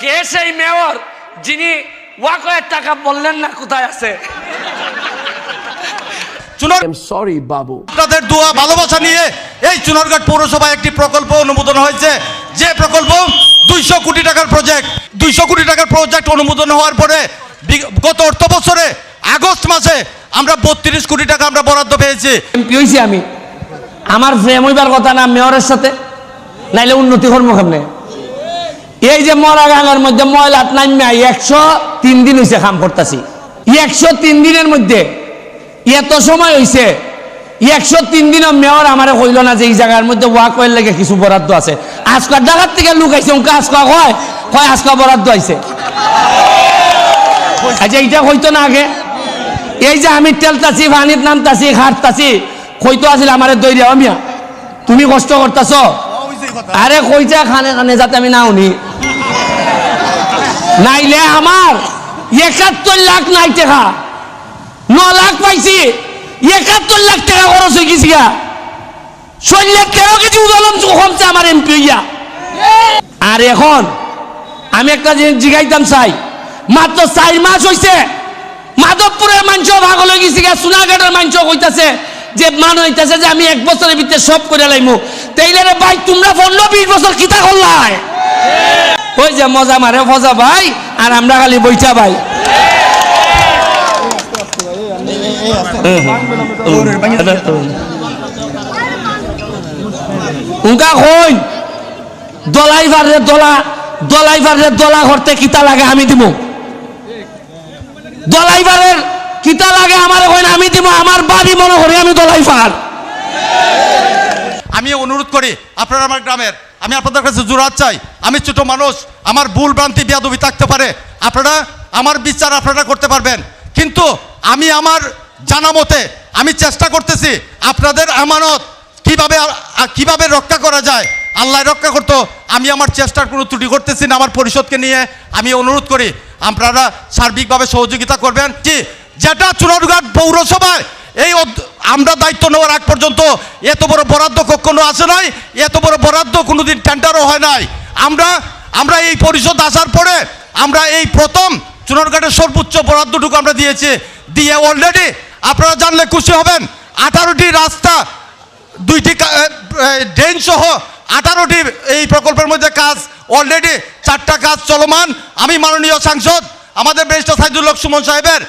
কে সেই মেয়র যিনি ওয়াকয়ের টাকা বললেন না কোথায় আছে? Babu. আপনাদের দোয়া ভালোবাসা নিয়ে এই চুনারঘাট পৌরসভায় একটি প্রকল্প অনুমোদন হয়েছে। যে প্রকল্প দুইশো কোটি টাকার প্রজেক্ট দুইশো কোটি টাকার প্রজেক্ট অনুমোদন হওয়ার পরে বিগ- গত অর্থ বছরে আগস্ট মাসে আমরা বত্রিশ কোটি টাকা আমরা বরাদ্দ পেয়েছি। এমপি হয়েছি আমি। আমার প্রেম হইবার কথা না মেয়রের সাথে নাইলে উন্নতি করব কেমনে? এই যে মরা গাঙের মধ্যে ময়লা নাইমা একশো তিন দিন হয়েছে খাম করতেছি। একশো তিন দিনের মধ্যে। এত সময় হয়েছে একশো তিন দিনও মেয়র আমারে কইল না যে এই জায়গার মধ্যে ওয়াক ওয়ের লেগে কিছু বরাদ্দ আছে। আজকাল ডাকার থেকে লুক আইছে, উনকা আজকা কয়? কয় আজকা বরাদ্দ আইছে? আচ্ছা এইটা হইতো না আগে। এই যে আমি তেল তেলতাছি পানির নামতাছি খাটতাছি কইতো আছিল আমারে দৈরিয়া মিয়া তুমি কষ্ট করতাছ? আরে কইটা খানে খানে যাতে আমি না উনি নাইলে আমার একাত্তর লাখ নাই টাকা। ন লাখ পাইছি, একাত্তর লাখ টাকা খরচ হয়ে গেছি গা। আর এখন আমি একটা জিনিস জিগাইতাম চাই, মাত্র চার মাস হইছে, মাধবপুরের মাংস ভাগ হয়ে গেছি গা সোনাঘাটের মাংস কইতাছে যে মান হইতাছে যে আমি এক বছরের ভিতরে সব করে লাইমু। তাইলে ভাই, তোমরা পনেরো বিশ বছর কিতা করলাই? ওই যে মজা মারে ফজা ভাই, আর আমরা খালি বইটা ভাই। উনকা কই দলাই পারলে দলা করতে কিতা লাগে আমি দিব দলাই পারের কিতা লাগে আমার কই আমি দিব, আমার বাড়ি মনে করি আমি দলাই পার আমি অনুরোধ করি, আপনারা আমার গ্রামের, আমি আপনাদের কাছে জোরাত চাই, আমি ছোট মানুষ, আমার ভুল ভ্রান্তি, বিয়াদবি থাকতে পারে। আপনারা আমার বিচার আপনারা করতে পারবেন। কিন্তু আমি আমার জানা মতে, আমি চেষ্টা করতেছি আপনাদের আমানত কীভাবে কীভাবে রক্ষা করা যায়। আল্লাহ রক্ষা করতো, আমি আমার চেষ্টার কোনো ত্রুটি করতেছি না, আমার পরিষদকে নিয়ে। আমি অনুরোধ করি, আপনারা সার্বিকভাবে সহযোগিতা করবেন। কি যেটা চুনারঘাট পৌরসভায়, এই আমরা দায়িত্ব নেওয়ার আগ পর্যন্ত এত বড় বরাদ্দ কখনো আসে নাই, এত বড় বরাদ্দ কোনোদিন টেন্ডারও হয় নাই। আমরা আমরা এই পরিষদ আসার পরে, আমরা এই প্রথম চুনারঘাটের সর্বোচ্চ বরাদ্দটুকু আমরা দিয়েছি, দিয়ে অলরেডি আপনারা জানলে খুশি হবেন, আঠারোটি রাস্তা, দুইটি ড্রেন সহ আঠারোটি এই প্রকল্পের মধ্যে কাজ অলরেডি চারটা কাজ চলমান। আমি মাননীয় সাংসদ, আমাদের বেরিস্টার সাইদুল সুমন সাহেবের